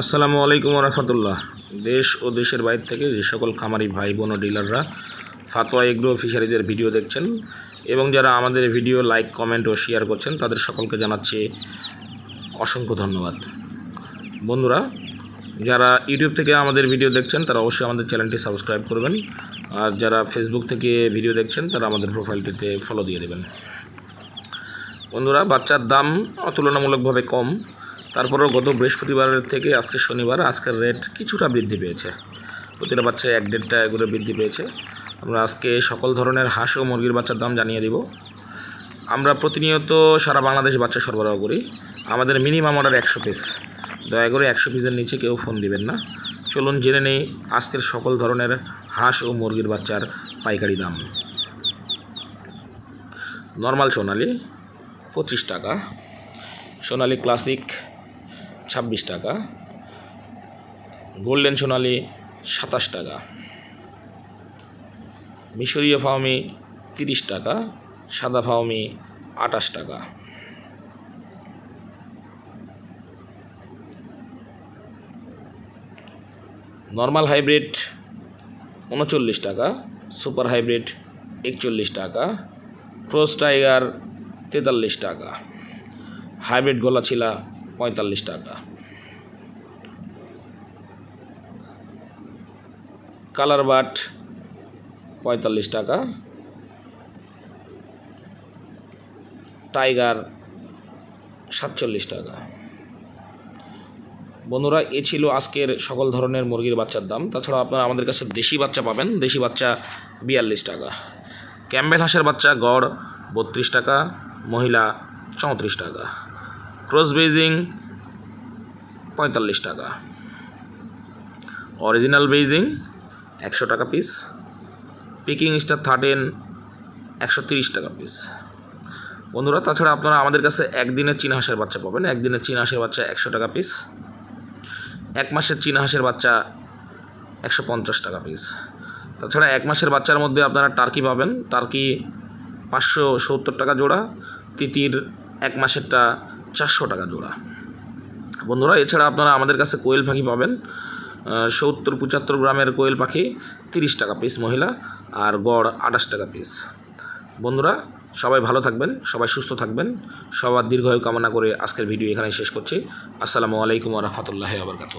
আসসালামু আলাইকুম রহমতুল্লাহ। দেশ ও দেশের বাইরে থেকে যে সকল খামারি ভাই বোন ও ডিলাররা ফাতোয়া এগ্রো ফিশারিজের ভিডিও দেখছেন এবং যারা আমাদের ভিডিও লাইক, কমেন্ট ও শেয়ার করছেন, তাদের সকলকে জানাচ্ছি অসংখ্য ধন্যবাদ। বন্ধুরা, যারা ইউটিউব থেকে আমাদের ভিডিও দেখছেন, তারা অবশ্যই আমাদের চ্যানেলটি সাবস্ক্রাইব করবেন। আর যারা ফেসবুক থেকে ভিডিও দেখছেন, তারা আমাদের প্রোফাইলটিতে ফলো দিয়ে দেবেন। বন্ধুরা, বাচ্চার দাম তুলনামূলকভাবে কম। তারপরেও গত বৃহস্পতিবারের থেকে আজকে শনিবার আজকের রেট কিছুটা বৃদ্ধি পেয়েছে। প্রতিটা বাচ্চায় এক দেড় টাকা করে বৃদ্ধি পেয়েছে। আমরা আজকে সকল ধরনের হাঁস ও মুরগির বাচ্চার দাম জানিয়ে দিব। আমরা প্রতিনিয়ত সারা বাংলাদেশ বাচ্চা সরবরাহ করি। আমাদের মিনিমাম অর্ডার একশো পিস দয়া করে একশো পিসের নিচে কেউ ফোন দিবেন না। চলুন জেনে নেই আজকের সকল ধরনের হাঁস ও মুরগির বাচ্চার পাইকারি দাম। নর্মাল সোনালি, পঁচিশ টাকা। সোনালি ক্লাসিক ছাব্বিশ টাকা। গোল্ডেন সোনালি সাতাশ টাকা। মিশরীয় ফাউমি তিরিশ টাকা, সাদা ফাউমি আটাশ টাকা। নর্মাল হাইব্রিড উনচল্লিশ টাকা, সুপার হাইব্রিড একচল্লিশ টাকা, ক্রস টাইগার তেতাল্লিশ টাকা। হাইব্রিড গলাছিলা পঁয়তাল্লিশ টাকা। কালার বাট পঁয়তাল্লিশ টাকা। টাইগার সাতচল্লিশ টাকা। বন্ধুরা, এ ছিল আজকের সকল ধরনের মুরগির বাচ্চার দাম। তাছাড়া আপনারা আমাদের কাছে দেশি বাচ্চা পাবেন। দেশি বাচ্চা বিয়াল্লিশ টাকা। ক্যাম্বেল হাঁসের বাচ্চা গড় বত্রিশ টাকা, মহিলা চৌত্রিশ টাকা। ক্রস বেজিং পঁয়তাল্লিশ টাকা। অরিজিনাল বেজিং একশো টাকা পিস পিকিং স্টার থার্টিন একশো তিরিশ টাকা পিস বন্ধুরা, তাছাড়া আপনারা আমাদের কাছে একদিনের চীনা হাঁসের বাচ্চা পাবেন। একদিনের চীনা হাঁসের বাচ্চা একশো টাকা পিস এক মাসের চীনা হাঁসের বাচ্চা একশো পঞ্চাশ টাকা পিস তাছাড়া এক মাসের বাচ্চার মধ্যে আপনারা টার্কি পাবেন। টার্কি পাঁচশো সত্তর টাকা জোড়া। তিতির এক মাসেরটা চারশো টাকা জোড়া। বন্ধুরা, এছাড়া আপনারা আমাদের কাছে কোয়েল পাখি পাবেন সত্তর পঁচাত্তর গ্রামের কোয়েল পাখি, তিরিশ টাকা পিস মহিলা, আর গড় আঠাশ টাকা পিস বন্ধুরা, সবাই ভালো থাকবেন, সবাই সুস্থ থাকবেন, সবার দীর্ঘায়ু কামনা করে আজকের ভিডিও এখানে শেষ করছি। আসসালামু আলাইকুম রহমতুল্লাহ আবরকাত